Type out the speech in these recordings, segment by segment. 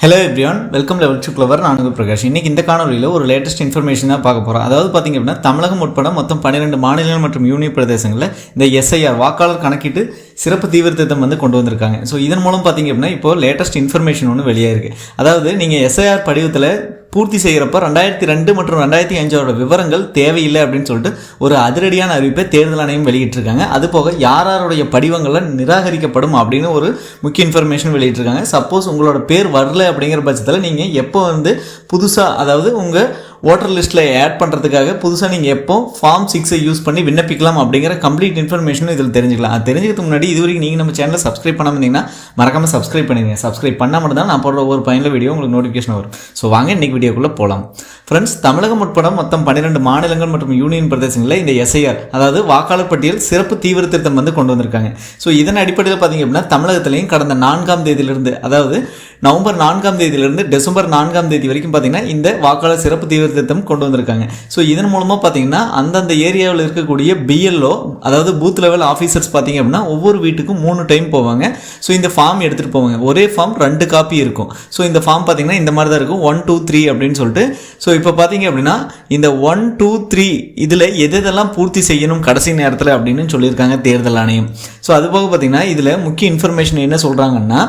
Hello everyone welcome level to clever நான் உங்கள் பிரகாஷ். இன்னைக்கு இந்த காணொலியில் ஒரு லேட்டஸ்ட் இன்ஃபர்மேஷன் தான் பார்க்க போகிறோம் அதாவது பார்த்திங்க அப்படின்னா தமிழகம் உட்பட மொத்தம் பன்னிரெண்டு மாநிலங்கள் மற்றும் யூனியன் பிரதேசங்களில் இந்த எஸ்ஐஆர் வாக்காளர் கணக்கிட்டு சிறப்பு தீவிரத்திட்டம் வந்து கொண்டு வந்திருக்காங்க. ஸோ இதன் மூலம் பார்த்தீங்க அப்படின்னா இப்போ லேட்டஸ்ட் இன்ஃபர்மேஷன் ஒன்று வெளியே இருக்குது அதாவது நீங்கள் எஸ்ஐஆர் படிவத்தில் பூர்த்தி செய்கிறப்ப ரெண்டாயிரத்தி ரெண்டு மற்றும் ரெண்டாயிரத்தி அஞ்சோட விவரங்கள் தேவையில்லை அப்படின்னு சொல்லிட்டு ஒரு அதிரடியான அறிவிப்பை தேர்தல் ஆணையம் வெளியிட்டிருக்காங்க. அது போக யார் யாருடைய படிவங்களை நிராகரிக்கப்படும் அப்படின்னு ஒரு முக்கிய இன்ஃபர்மேஷன் வெளியிட்டிருக்காங்க. சப்போஸ் உங்களோட பேர் வரல அப்படிங்கிற பட்சத்தில் நீங்கள் எப்போ வந்து புதுசாக அதாவது உங்கள் ஓட்டர் லிஸ்ட்டில் ஆட் பண்ணுறதுக்காக புதுசாக நீங்கள் எப்போ ஃபார்ம் சிக்ஸை யூஸ் பண்ணி விண்ணப்பிக்கலாம் அப்படிங்கிற கம்ப்ளீட் இன்ஃபர்மேஷனும் இதில் தெரிஞ்சுக்கலாம். அது தெரிஞ்சுக்கிறது முன்னாடி இது வரைக்கும் நீங்கள் நம்ம சேனலில் சப்ஸ்கிரைப் பண்ணாமல் இருந்தீங்கன்னா மறக்காமல் சப்ஸ்கிரைப் பண்ணிடுங்க. சப்ஸ்கிரைப் பண்ணால் மட்டும் தான் நான் போடுற ஒரு பயனில் வீடியோ உங்களுக்கு நோட்டிஃபிகேஷன் வரும். ஸோ வாங்க இன்னைக்கு வீடியோக்குள்ளே போகலாம் ஃப்ரெண்ட்ஸ் தமிழகம் உட்பட மொத்தம் பன்னிரெண்டு மாநிலங்கள் மற்றும் யூனியன் பிரதேசங்களில் இந்த எஸ்ஐஆர் அதாவது வாக்காளர் பட்டியல் சிறப்பு தீவிர திருத்தம் வந்து கொண்டு வந்திருக்காங்க. ஸோ இதன் அடிப்படையில் பார்த்தீங்க அப்படின்னா தமிழகத்திலையும் கடந்த நான்காம் தேதியிலிருந்து அதாவது நவம்பர் நான்காம் தேதியிலிருந்து டிசம்பர் நான்காம் தேதி வரைக்கும் பார்த்தீங்கன்னா இந்த வாக்காளர் சிறப்பு தீவிர திருத்தம் கொண்டு வந்திருக்காங்க. ஸோ இதன் மூலமாக பார்த்தீங்கன்னா அந்தந்த ஏரியாவில் இருக்கக்கூடிய பிஎல்ஓ அதாவது பூத் லெவல் ஆஃபீஸர்ஸ் பார்த்தீங்க அப்படின்னா ஒவ்வொரு வீட்டுக்கும் மூணு டைம் போவாங்க. ஸோ இந்த ஃபார்ம் எடுத்துகிட்டு போவாங்க. ஒரே ஃபார்ம் ரெண்டு காப்பி இருக்கும். ஸோ இந்த ஃபார்ம் பார்த்தீங்கன்னா இந்த மாதிரி தான் இருக்கும். ஒன் டூ த்ரீ அப்படின்னு சொல்லிட்டு. ஸோ இப்போ பார்த்தீங்க அப்படின்னா இந்த ஒன் டூ த்ரீ இதில் எது எதெல்லாம் பூர்த்தி செய்யணும் கடைசி நேரத்தில் அப்படின்னு சொல்லியிருக்காங்க தேர்தல் ஆணையம். ஸோ அது போக பார்த்தீங்கன்னா இதில் முக்கிய இன்ஃபர்மேஷன் என்ன சொல்கிறாங்கன்னா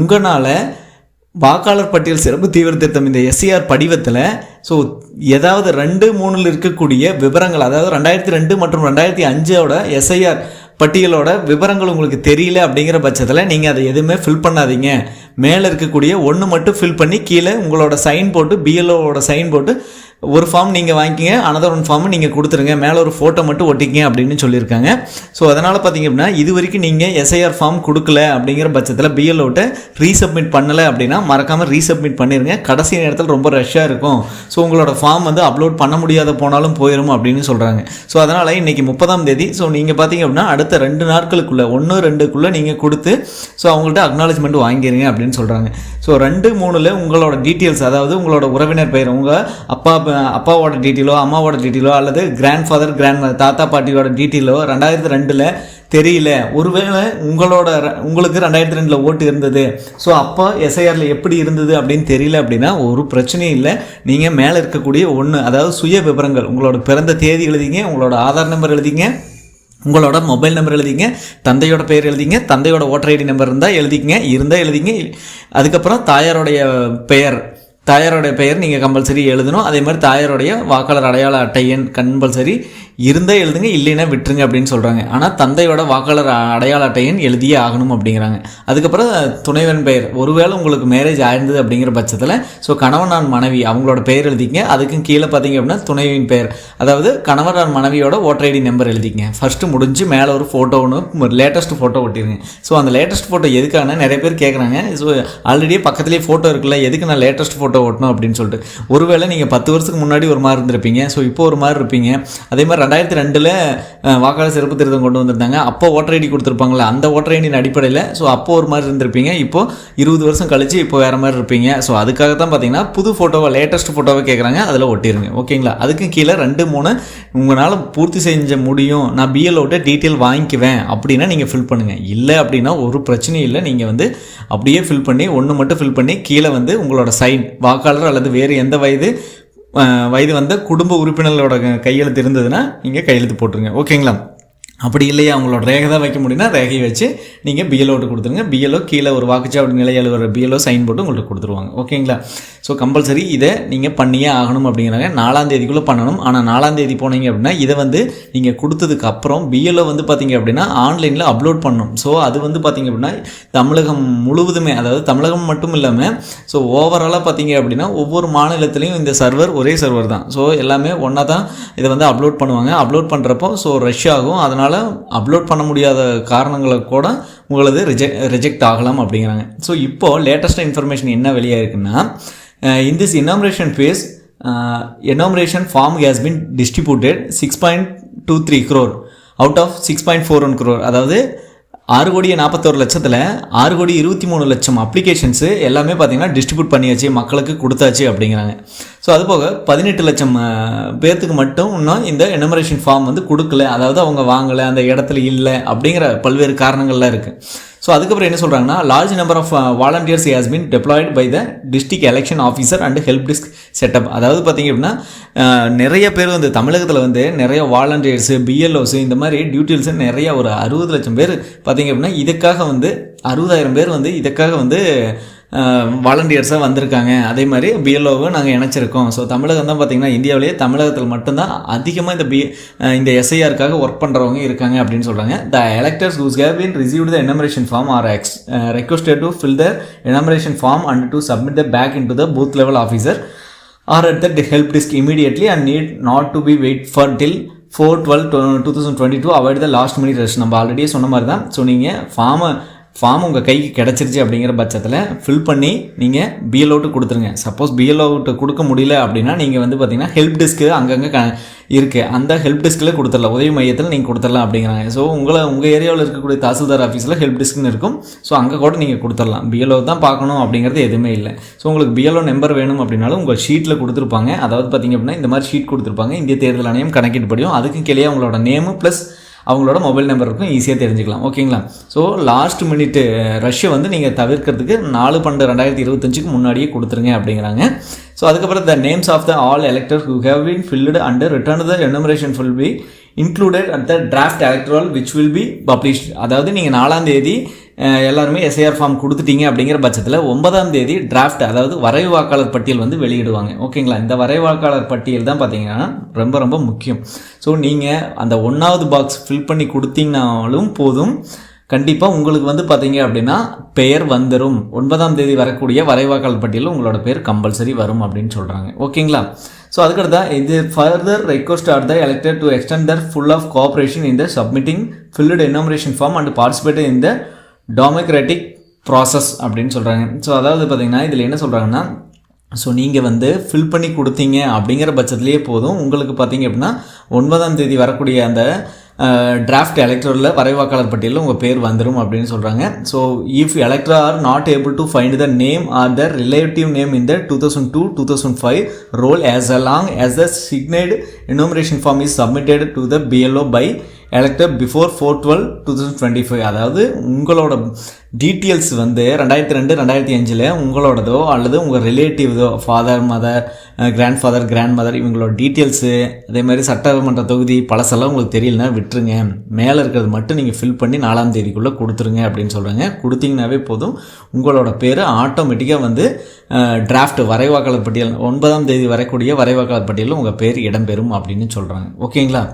உங்களால் வாக்காளர் பட்டியல் சிறப்பு தீவிர திருத்தம் இந்த எஸ்சிஆர் படிவத்தில் ஸோ ஏதாவது ரெண்டு மூணில் இருக்கக்கூடிய விவரங்கள் அதாவது ரெண்டாயிரத்தி ரெண்டு மற்றும் ரெண்டாயிரத்தி அஞ்சோட எஸ்ஐஆர் பட்டியலோட விவரங்கள் உங்களுக்கு தெரியல அப்படிங்கிற பட்சத்தில் நீங்கள் அதை எதுவுமே ஃபில் பண்ணாதீங்க. மேலே இருக்கக்கூடிய ஒன்று மட்டும் ஃபில் பண்ணி கீழே உங்களோட சைன் போட்டு பிஎல்ஓவோட சைன் போட்டு ஒரு ஃபார்ம் நீங்கள் வாங்கிக்கிங்க அனதர் ஒன் ஃபார்ம் நீங்கள் கொடுத்துருங்க மேலே ஒரு ஃபோட்டோ மட்டும் ஒட்டிக்கிங்க அப்படின்னு சொல்லியிருக்காங்க. ஸோ அதனால் பார்த்தீங்க அப்படின்னா இது வரைக்கும் நீங்கள் எஸ்ஐஆர் ஃபார்ம் கொடுக்கல அப்படிங்கிற பட்சத்தில் பிஎல்ஓட்ட ரீசப்மிட் பண்ணலை அப்படின்னா மறக்காமல் ரீசப்மிட் பண்ணிடுங்க கடைசி நேரத்தில் ரொம்ப ரஷ்ஷாக இருக்கும். ஸோ உங்களோட ஃபார்ம் வந்து அப்லோட் பண்ண முடியாத போனாலும் போயிடும் அப்படின்னு சொல்கிறாங்க ஸோ அதனால் இன்றைக்கி முப்பதாம் தேதி ஸோ நீங்கள் பார்த்தீங்க அப்படின்னா அடுத்த ரெண்டு நாட்களுக்குள்ளே ஒன்று ரெண்டுக்குள்ளே நீங்கள் கொடுத்து ஸோ அவங்கள்ட்ட அக்னாலஜ்மெண்ட் வாங்கிடுங்க அப்படின்னு சொல்கிறாங்க ஸோ ரெண்டு மூணில் உங்களோட டீட்டெயில்ஸ் அதாவது உங்களோட உறவினர் பெயர் உங்கள் அப்பா அப்பாவோட டீட்டெயிலோ அம்மாவோட டீட்டெயிலோ அல்லது கிராண்ட் ஃபாதர் கிராண்ட் தாத்தா பாட்டியோட டீட்டெயிலோ ரெண்டாயிரத்தி ரெண்டில் தெரியல. ஒருவேளை உங்களோட உங்களுக்கு ரெண்டாயிரத்தி ரெண்டில் ஓட்டு இருந்தது. ஸோ அப்போ எஸ்ஐஆரில் எப்படி இருந்தது அப்படின்னு தெரியல அப்படின்னா ஒரு பிரச்சனையும் இல்லை. நீங்கள் மேலே இருக்கக்கூடிய ஒன்று அதாவது சுய விவரங்கள் உங்களோட பிறந்த தேதி எழுதிங்க உங்களோட ஆதார் நம்பர் எழுதிங்க உங்களோட மொபைல் நம்பர் எழுதிங்க தந்தையோட பெயர் எழுதிங்க தந்தையோட ஓட்டர் ஐடி நம்பர் இருந்தால் எழுதிக்கங்க இருந்தால் எழுதிங்க அதுக்கப்புறம் தாயாருடைய பெயர் தாயாரோடைய பெயர் நீங்கள் கம்பல்சரி எழுதணும். அதே மாதிரி தாயாருடைய வாக்காளர் அடையாள அட்டை எண் கம்பல்சரி இருந்தால் எழுதுங்க இல்லைன்னா விட்டுருங்க அப்படின்னு சொல்கிறாங்க ஆனால் தந்தையோட வாக்காளர் அடையாள அட்டையின் எழுதியே ஆகணும் அப்படிங்கிறாங்க. அதுக்கப்புறம் துணைவன் பெயர். ஒருவேளை உங்களுக்கு மேரேஜ் ஆயிருந்தது அப்படிங்கிற பட்சத்தில் ஸோ கணவனான் மனைவி அவங்களோட பெயர் எழுதிங்க அதுக்கும் கீழே பார்த்தீங்க அப்படின்னா துணைவின் பெயர். அதாவது கணவனான் மனைவியோட ஓட்டர் ஐடி நம்பர் எழுதிங்க ஃபஸ்ட்டு முடிஞ்சு மேலே ஒரு ஃபோட்டோ ஒன்று லேட்டஸ்ட் ஃபோட்டோ ஒட்டிடுங்க ஸோ அந்த லேட்டஸ்ட் ஃபோட்டோ எதுக்கான நிறைய பேர் கேட்குறாங்க ஸோ ஆல்ரெடியே பக்கத்துலேயே ஃபோட்டோ இருக்குல்ல எதுக்கு நான் லேட்டஸ்ட் ஃபோட்டோ ஓட்டணும் அப்படின்னு சொல்லிட்டு. ஒருவேளை நீங்கள் பத்து வருஷத்துக்கு முன்னாடி ஒரு மாதிரி இருந்திருப்பீங்க. ஸோ இப்போ ஒரு மாதிரி இருப்பீங்க. அதே மாதிரி ரெண்டாயிரத்தி ரெண்டில் வாக்காளர் சிறப்பு திருத்தம் கொண்டு வந்திருந்தாங்க. அப்போ ஓட்டர் ஐடி கொடுத்துருப்பாங்களே அந்த ஓட்டர் ஐடியின் அடிப்படையில் ஸோ அப்போ ஒரு மாதிரி இருந்திருப்பீங்க. இப்போ இருபது வருஷம் கழிச்சு இப்போ வேறு மாதிரி இருப்பீங்க. ஸோ அதுக்காக தான் பார்த்தீங்கன்னா புது ஃபோட்டோவை லேட்டஸ்ட் ஃபோட்டோவை கேட்குறாங்க அதில் ஒட்டிருங்க. ஓகேங்களா அதுக்கு கீழே ரெண்டு மூணு உங்களால் பூர்த்தி செஞ்ச முடியும். நான் பிஎல்ஓட்ட டீட்டெயில் வாங்கிக்குவேன் அப்படின்னா நீங்கள் ஃபில் பண்ணுங்கள் இல்லை அப்படின்னா ஒரு பிரச்சனையும் இல்லை. நீங்கள் வந்து அப்படியே ஃபில் பண்ணி ஒன்று மட்டும் ஃபில் பண்ணி கீழே வந்து உங்களோட சைன் வாக்காளர் அல்லது வேறு எந்த வயது வயது வந்த குடும்ப உறுப்பினர்களோட கையெழுத்து இருந்ததுன்னா நீங்கள் கையெழுத்து போட்டுருங்க. ஓகேங்களா? அப்படி இல்லையா? அவங்களோட ரேகை தான் வைக்க முடியும்னா ரேகையை வச்சு நீங்கள் பிஎல்ஓட்டு கொடுத்துருங்க. பிஎல்ஓ கீழே ஒரு வாக்குச்சாவடி நிலை அலுவலர் பிஎல்ஓ சைன் போட்டு உங்களுக்கு கொடுத்துருவாங்க. ஓகேங்களா? ஸோ கம்பல்சரி இதை நீங்கள் பண்ணியே ஆகணும் அப்படிங்கிறாங்க. நாலாம் தேதிக்குள்ளே பண்ணணும். ஆனால் நாலாம் தேதி போனீங்க அப்படின்னா இதை வந்து நீங்கள் கொடுத்ததுக்கு அப்புறம் பிஎல்ஓ வந்து பார்த்தீங்க அப்படின்னா ஆன்லைனில் அப்லோட் பண்ணணும். ஸோ அது வந்து பார்த்தீங்க அப்படின்னா தமிழகம் முழுவதுமே அதாவது தமிழகம் மட்டும் இல்லாமல் ஸோ ஓவராலாக பார்த்தீங்க அப்படின்னா ஒவ்வொரு மாநிலத்திலையும் இந்த சர்வர் ஒரே சர்வர் தான். ஸோ எல்லாமே ஒன்றா தான் இதை வந்து அப்லோட் பண்ணுவாங்க. அப்லோட் பண்ணுறப்போ ஸோ ரஷ் ஆகும். அதனால் அப்லோட் பண்ண முடியாத காரணங்களை கூட உங்களது ரிஜெக்ட் ரிஜெக்ட் ஆகலாம் அப்படிங்கிறாங்க. ஸோ இப்போது லேட்டஸ்ட்டாக இன்ஃபர்மேஷன் என்ன வெளியாக இருக்குன்னா in this enumeration phase enumeration form has been distributed six point two three crore out of six point four one crore அதாவது ஆறு கோடியே நாற்பத்தோரு லட்சத்தில் ஆறு கோடி இருபத்தி மூணு லட்சம் அப்ளிகேஷன்ஸு எல்லாமே பார்த்தீங்கன்னா டிஸ்ட்ரிபியூட் பண்ணியாச்சு மக்களுக்கு கொடுத்தாச்சு அப்படிங்கிறாங்க. ஸோ அது போக பதினெட்டு லட்சம் uh, பேர்த்துக்கு மட்டும் இன்னும் இந்த எனமரேஷன் ஃபார்ம் வந்து கொடுக்கல. அதாவது அவங்க வாங்கலை அந்த இடத்துல இல்லை அப்படிங்கிற பல்வேறு காரணங்கள்லாம் இருக்குது ஸோ அதுக்கப்புறம் என்ன சொல்கிறாங்கன்னா large number of volunteers has been deployed by the district election officer and help desk setup அதாவது பார்த்தீங்க அப்படின்னா uh, நிறைய பேர் வந்து தமிழகத்தில் வந்து நிறைய வாலண்டியர்ஸு பிஎல்ஓஸு இந்த மாதிரி டியூட்டில்ஸு நிறைய ஒரு அறுபது லட்சம் பேர் பார்த்தீங்க அப்படின்னா இதுக்காக வந்து அறுபதாயிரம் பேர் வந்து இதுக்காக வந்து வாலண்டியர்ஸாக வந்திருக்காங்க. அதே மாதிரி பிஎல்ஓவும் நாங்கள் இணைச்சிருக்கோம். ஸோ தமிழகம் தான் பார்த்தீங்கன்னா இந்தியாவிலேயே தமிழகத்தில் மட்டும்தான் அதிகமாக இந்த பி இந்த எஸ்ஐஆருக்காக ஒர்க் பண்ணுறவங்க இருக்காங்க அப்படின்னு சொல்கிறாங்க the electors whose have been received the enumeration form are ex requested to fill the enumeration form and to submit the back in to the booth level officer or at the help desk immediately and need not to be wait for till four twelve two thousand twenty to avoid the last minute rest நம்ம ஆல்ரெடியே சொன்ன மாதிரி தான். So நீங்கள் ஃபார்மை form உங்கள் கைக்கு கிடச்சிருச்சு அப்படிங்கிற பட்சத்தில் ஃபில் பண்ணி நீங்கள் பிஎல்ஓட்டு கொடுத்துருங்க. சப்போஸ் பிஎல்ஓட்டு கொடுக்க முடியல அப்படின்னா நீங்கள் வந்து பார்த்தீங்கன்னா ஹெல்ப் டெஸ்க்கு அங்கங்கே க இருக்குது அந்த ஹெல்ப் டெஸ்க்கில் கொடுத்துடலாம். உதவி மையத்தில் நீங்கள் கொடுத்துடலாம் அப்படிங்கிறாங்க. ஸோ உங்களை உங்கள் ஏரியாவில் இருக்கக்கூடிய தாசில்தார் ஆஃபீஸில் ஹெல்ப் டெஸ்க்னு இருக்கும். ஸோ அங்கே கூட நீங்கள் கொடுத்துடலாம். பிஎல்ஓ தான் பார்க்கணும் அப்படிங்கிறது எதுவுமே இல்லை. ஸோ உங்களுக்கு பிஎல்ஓ நம்பர் வேணும் அப்படின்னாலும் உங்கள் ஷீட்டில் கொடுத்துருப்பாங்க. அதாவது பார்த்தீங்க அப்படின்னா இந்த மாதிரி ஷீட் கொடுத்துருப்பாங்க. இந்திய தேர்தல் ஆணையம் கணக்கிட்டு படியும். அதுக்கும் கீழே உங்களோட நேமு ப்ளஸ் அவங்களோட மொபைல் நம்பர் இருக்கும் ஈஸியாக தெரிஞ்சுக்கலாம். ஓகேங்களா ஸோ லாஸ்ட் மினிட் ரஷ்யை வந்து நீங்கள் தவிர்க்கிறதுக்கு நாலு பன்னெண்டு ரெண்டாயிரத்தி இருபத்தஞ்சுக்கு முன்னாடியே கொடுத்துருங்க அப்படிங்கிறாங்க. ஸோ அதுக்கப்புறம் the names of the all elector who have been filled under return the enumeration full be included at the draft electoral which will be published அதாவது நீங்கள் நாலாம் தேதி எல்லாருமே எஸ்ஐஆர் ஃபார்ம் கொடுத்துட்டீங்க அப்படிங்கிற பட்சத்தில் ஒன்பதாம் தேதி டிராஃப்ட் அதாவது வரைவு வாக்காளர் பட்டியல் வந்து வெளியிடுவாங்க. ஓகேங்களா இந்த வரைவு வாக்காளர் பட்டியல் தான் பார்த்தீங்கன்னா ரொம்ப ரொம்ப முக்கியம். ஸோ நீங்கள் அந்த ஒன்றாவது பாக்ஸ் ஃபில் பண்ணி கொடுத்தீங்கனாலும் போதும். கண்டிப்பாக உங்களுக்கு வந்து பார்த்தீங்க அப்படின்னா பெயர் வந்துடும் ஒன்பதாம் தேதி வரக்கூடிய வரைவாக்காளர் பட்டியலில் உங்களோட பேர் கம்பல்சரி வரும் அப்படின்னு சொல்கிறாங்க ஓகேங்களா ஸோ அதுக்கடுத்தா இது further request are the elected to extend their full of cooperation இந்த submitting filled filled form and participate இந்த டெமோக்ராட்டிக் ப்ராசஸ் அப்படின்னு சொல்கிறாங்க ஸோ அதாவது பார்த்தீங்கன்னா இதில் என்ன சொல்கிறாங்கன்னா ஸோ நீங்கள் வந்து ஃபில் பண்ணி கொடுத்தீங்க அப்படிங்கிற பட்சத்துலேயே போதும். உங்களுக்கு பார்த்தீங்க அப்படின்னா ஒன்பதாம் தேதி வரக்கூடிய அந்த டிராஃப்ட் எலக்ட்ரலில் வரைவாக்காளர் பட்டியலில் உங்கள் பேர் வந்துடும் அப்படின்னு சொல்கிறாங்க so if elector are not able to find the name or the relative name in the two thousand two two thousand five roll as along as the signed enumeration form is submitted to the BLO by elected before four twelve two thousand twenty five அதாவது உங்களோட details வந்து ரெண்டாயிரத்தி ரெண்டு ரெண்டாயிரத்தி அஞ்சில் உங்களோடதோ அல்லது உங்கள் ரிலேட்டிவ்தோ father mother grandfather grandmother இவங்களோட டீட்டெயில்ஸு அதே மாதிரி சட்டமன்ற தொகுதி பழசெல்லாம் உங்களுக்கு தெரியலனா விட்டுருங்க. மேலே இருக்கிறது மட்டும் நீங்கள் ஃபில் பண்ணி நாலாம் தேதிக்குள்ளே கொடுத்துருங்க அப்படின்னு சொல்கிறாங்க கொடுத்தீங்கனாவே போதும். உங்களோட பேர் ஆட்டோமேட்டிக்காக வந்து டிராஃப்ட் வரைவாக்காளர் பட்டியல் ஒன்பதாம் தேதி வரக்கூடிய வரைவாக்காளர் பட்டியலில் உங்கள் பேர் இடம்பெறும் அப்படின்னு சொல்கிறாங்க ஓகேங்களா?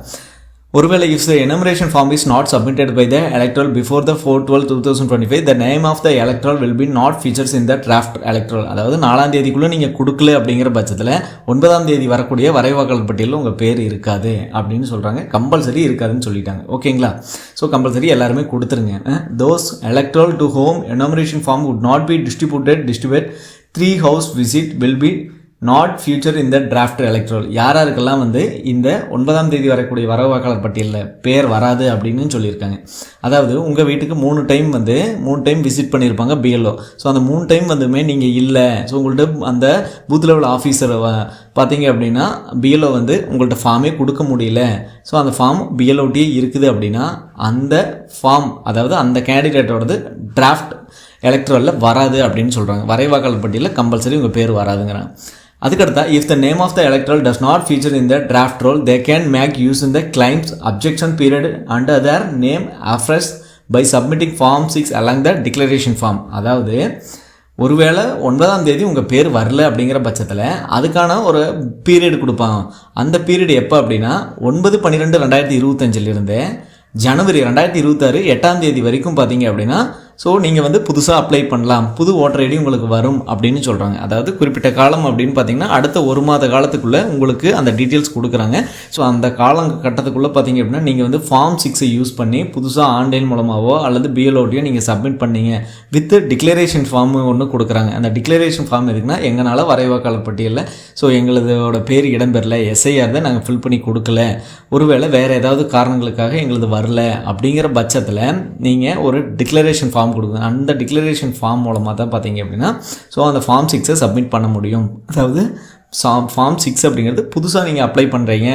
ஒருவேளை if the enumeration form is not submitted by the electoral before the four twelve two thousand twenty five the name of the electoral will be not features in the draft electoral அதாவது நாலாம் தேதிக்குள்ளே நீங்கள் கொடுக்கல அப்படிங்கிற பட்சத்தில் ஒன்பதாம் தேதி வரக்கூடிய வரைவாக்காளர் பட்டியலில் உங்கள் பேர் இருக்காது அப்படின்னு சொல்கிறாங்க கம்பல்சரி இருக்காதுன்னு சொல்லிட்டாங்க. ஓகேங்களா? ஸோ கம்பல்சரி எல்லாருமே கொடுத்துருங்க. Those electoral to home enumeration form would not be distributed distribute three house visit will be not future இந்த டிராஃப்ட் எலக்ட்ரல் யார் யாருக்கெல்லாம் வந்து இந்த ஒன்பதாம் தேதி வரக்கூடிய வரவு வாக்காளர் பட்டியலில் பேர் வராது அப்படின்னு சொல்லியிருக்காங்க. அதாவது உங்கள் வீட்டுக்கு மூணு டைம் வந்து மூணு டைம் விசிட் பண்ணியிருப்பாங்க பிஎல்ஓ ஸோ அந்த மூணு டைம் வந்துமே நீங்கள் இல்லை. ஸோ உங்கள்கிட்ட அந்த பூத் லெவல் ஆஃபீஸரை பார்த்தீங்க அப்படின்னா பிஎல்ஓ வந்து உங்கள்கிட்ட ஃபார்மே கொடுக்க முடியல. ஸோ அந்த ஃபார்ம் பிஎல்ஓட்டியே இருக்குது அப்படின்னா அந்த ஃபார்ம் அதாவது அந்த கேண்டிடேட்டோடது டிராஃப்ட் எலக்ட்ரலில் வராது அப்படின்னு சொல்கிறாங்க வரைவாக்காளர் பட்டியலில் கம்பல்சரி உங்கள் பேர் வராதுங்கிறாங்க. அதுக்கடுத்தா if the name of the electoral does not feature in the draft roll they can make use in the claims objection period under their name afresh by submitting form six along the declaration form அதாவது ஒருவேளை ஒன்பதாம் தேதி உங்கள் பேர் வரல அப்படிங்கிற பட்சத்தில் அதுக்கான ஒரு பீரியட் கொடுப்பாங்க. அந்த பீரியட் எப்போ அப்படின்னா ஒன்பது பன்னிரெண்டு ரெண்டாயிரத்தி இருபத்தஞ்சிலிருந்து ஜனவரி ரெண்டாயிரத்தி இருபத்தாறு எட்டாம் தேதி வரைக்கும் பார்த்தீங்க அப்படின்னா ஸோ நீங்கள் வந்து புதுசாக அப்ளை பண்ணலாம். புது ஓட்டர் ஐடி உங்களுக்கு வரும் அப்படின்னு சொல்கிறாங்க அதாவது குறிப்பிட்ட காலம் அப்படின்னு பார்த்தீங்கன்னா அடுத்த ஒரு மாத காலத்துக்குள்ளே உங்களுக்கு அந்த டீட்டெயில்ஸ் கொடுக்குறாங்க. ஸோ அந்த காலம் கட்டத்துக்குள்ளே பார்த்தீங்க அப்படின்னா நீங்கள் வந்து ஃபார்ம் சிக்ஸை யூஸ் பண்ணி புதுசாக ஆன்லைன் மூலமாகவோ அல்லது பிஎல்ஓடியோ நீங்கள் சப்மிட் பண்ணீங்க. வித் டிக்ளரேஷன் ஃபார்ம் ஒன்று கொடுக்குறாங்க. அந்த டிக்ளரேஷன் ஃபார்ம் எதுக்குன்னா எங்களால் வரைவாக்கால பட்டியலில். ஸோ எங்களதோட பேர் இடம்பெறல. எஸ்ஐஆர் தான் நாங்கள் ஃபில் பண்ணி கொடுக்கல. ஒருவேளை வேறு ஏதாவது காரணங்களுக்காக எங்களது வரல. அப்படிங்கிற பட்சத்தில் நீங்கள் ஒரு டிக்ளரேஷன் ஃபார்ம் ஃபார்ம் கொடுக்குங்க அந்த டிக்ளரேஷன் ஃபார்ம் மூலமாக தான் பார்த்தீங்க அப்படின்னா ஸோ அந்த ஃபார்ம் சிக்ஸை சப்மிட் பண்ண முடியும். அதாவது சா ஃபார்ம் சிக்ஸ் அப்படிங்கிறது புதுசாக நீங்கள் அப்ளை பண்ணுறீங்க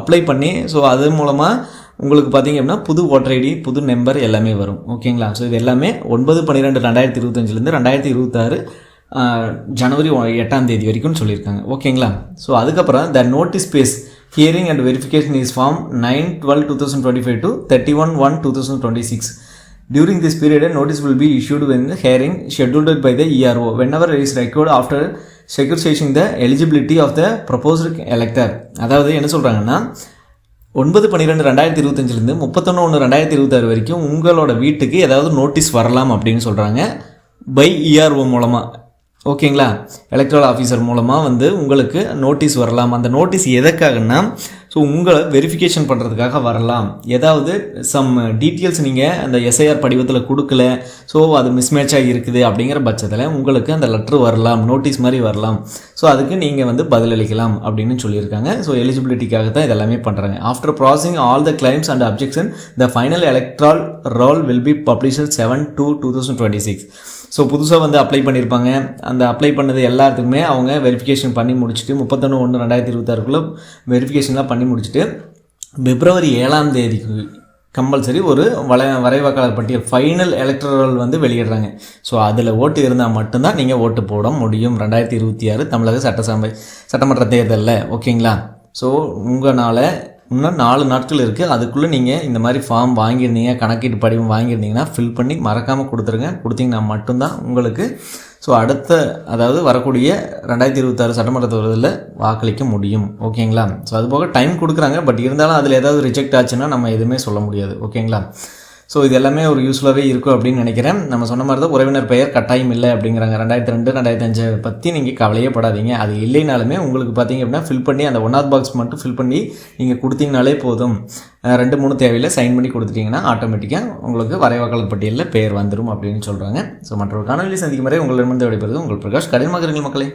அப்ளை பண்ணி ஸோ அது மூலமாக உங்களுக்கு பார்த்தீங்க அப்படின்னா புது ஓட்டர் ஐடி புது நம்பர் எல்லாமே வரும். ஓகேங்களா? ஸோ இது எல்லாமே ஒன்பது பன்னிரெண்டு ரெண்டாயிரத்தி இருபத்தஞ்சிலேருந்து ரெண்டாயிரத்தி இருபத்தாறு ஜனவரி ஒ- எட்டாம் தேதி வரைக்கும்னு சொல்லியிருக்காங்க. ஓகேங்களா? ஸோ அதுக்கப்புறம் the notice phase hearing and verification is from nine twelve two thousand twenty five to thirty one one two thousand twenty six During this period, a notice will be issued when the hearing scheduled by the ERO whenever it is required after securitizing the eligibility of the proposed elector. அதாவது என்ன சொல்கிறாங்கன்னா ஒன்பது பன்னிரெண்டு ரெண்டாயிரத்தி இருபத்தஞ்சிலேருந்து முப்பத்தொன்று ஒன்று ரெண்டாயிரத்தி இருபத்தாறு வரைக்கும் உங்களோட வீட்டுக்கு ஏதாவது நோட்டீஸ் வரலாம் அப்படின்னு சொல்கிறாங்க பை இஆர்ஓ மூலமாக ஓகேங்களா எலக்ட்ரல் ஆஃபீஸர் மூலமாக வந்து உங்களுக்கு நோட்டீஸ் வரலாம். அந்த நோட்டீஸ் எதற்காகன்னா ஸோ உங்களை வெரிஃபிகேஷன் பண்ணுறதுக்காக வரலாம். ஏதாவது சம் டீட்டெயில்ஸ் நீங்கள் அந்த எஸ்ஐஆர் படிவத்தில் கொடுக்கல. ஸோ அது மிஸ்மேட்சாக இருக்குது அப்படிங்கிற பட்சத்தில் உங்களுக்கு அந்த லெட்ரு வரலாம். நோட்டீஸ் மாதிரி வரலாம். ஸோ அதுக்கு நீங்கள் வந்து பதிலளிக்கலாம் அப்படின்னு சொல்லியிருக்காங்க. ஸோ எலிஜிபிலிட்டிக்காக தான் இதெல்லாமே பண்ணுறாங்க after processing all the claims and objection the final electoral roll will be published seven two two thousand twenty six so புதுசாக வந்து அப்ளை பண்ணியிருப்பாங்க. அந்த அப்ளை பண்ணது எல்லாத்துக்குமே அவங்க வெரிஃபிகேஷன் பண்ணி முடிச்சுட்டு முப்பத்தொன்று ஒன்று ரெண்டாயிரத்தி இருபத்தாறுக்குள்ளே வெரிஃபிகேஷன்லாம் பண்ணி முடிச்சுட்டு பிப்ரவரி ஏழாம் தேதிக்கு கம்பல்சரி ஒரு வள வரைவாக்காளர் பட்டியல் ஃபைனல் எலக்ட்ரல் வந்து வெளியிடுறாங்க. ஸோ அதில் ஓட்டு இருந்தால் மட்டும்தான் நீங்கள் ஓட்டு போட முடியும். ரெண்டாயிரத்தி இருபத்தி ஆறு தமிழக சட்டசபை சட்டமன்ற தேர்தலில். ஓகேங்களா? ஸோ உங்களால் இன்னும் நாலு நாட்கள் இருக்குது அதுக்குள்ளே நீங்கள் இந்த மாதிரி ஃபார்ம் வாங்கியிருந்தீங்க கணக்கீட்டு படிவம் வாங்கியிருந்தீங்கன்னா ஃபில் பண்ணி மறக்காமல் கொடுத்துருங்க. கொடுத்தீங்கன்னா மட்டும்தான் உங்களுக்கு ஸோ அடுத்த அதாவது வரக்கூடிய ரெண்டாயிரத்தி இருபத்தாறு சட்டமன்ற தேர்தலில் வாக்களிக்க முடியும். ஓகேங்களா ஸோ அது போக டைம் கொடுக்குறாங்க பட் இருந்தாலும் அதில் ஏதாவது ரிஜெக்ட் ஆச்சுன்னா நம்ம எதுவுமே சொல்ல முடியாது. ஓகேங்களா ஸோ இது எல்லாமே ஒரு யூஸ்ஃபுல்லாகவே இருக்கும் அப்படின்னு நினைக்கிறேன். நம்ம சொன்ன மாதிரி தான் உறவினர் பெயர் கட்டாயம் இல்லை அப்படிங்கிறாங்க. ரெண்டாயிரத்தி ரெண்டு ரெண்டாயிரத்தி அஞ்சு பற்றி நீங்கள் கவலையே படாதீங்க. அது இல்லைனாலுமே உங்களுக்கு பார்த்தீங்க அப்படின்னா ஃபில் பண்ணி அந்த ஒன் ஆஃப் பாக்ஸ் மட்டும் ஃபில் பண்ணி நீங்கள் கொடுத்தீங்கனாலே போதும். ரெண்டு மூணு தேவையில் சைன் பண்ணி கொடுத்துட்டிங்கன்னா ஆட்டோமேட்டிக்காக உங்களுக்கு வரைவாக்காளர் பட்டியலில் பெயர் வந்துடும் அப்படின்னு சொல்கிறாங்க ஸோ மற்றொரு காணொலி சந்திக்கும் வரை உங்களிடமிருந்து விடைபெறுது உங்கள் பிரகாஷ். கடினமாக மக்களே.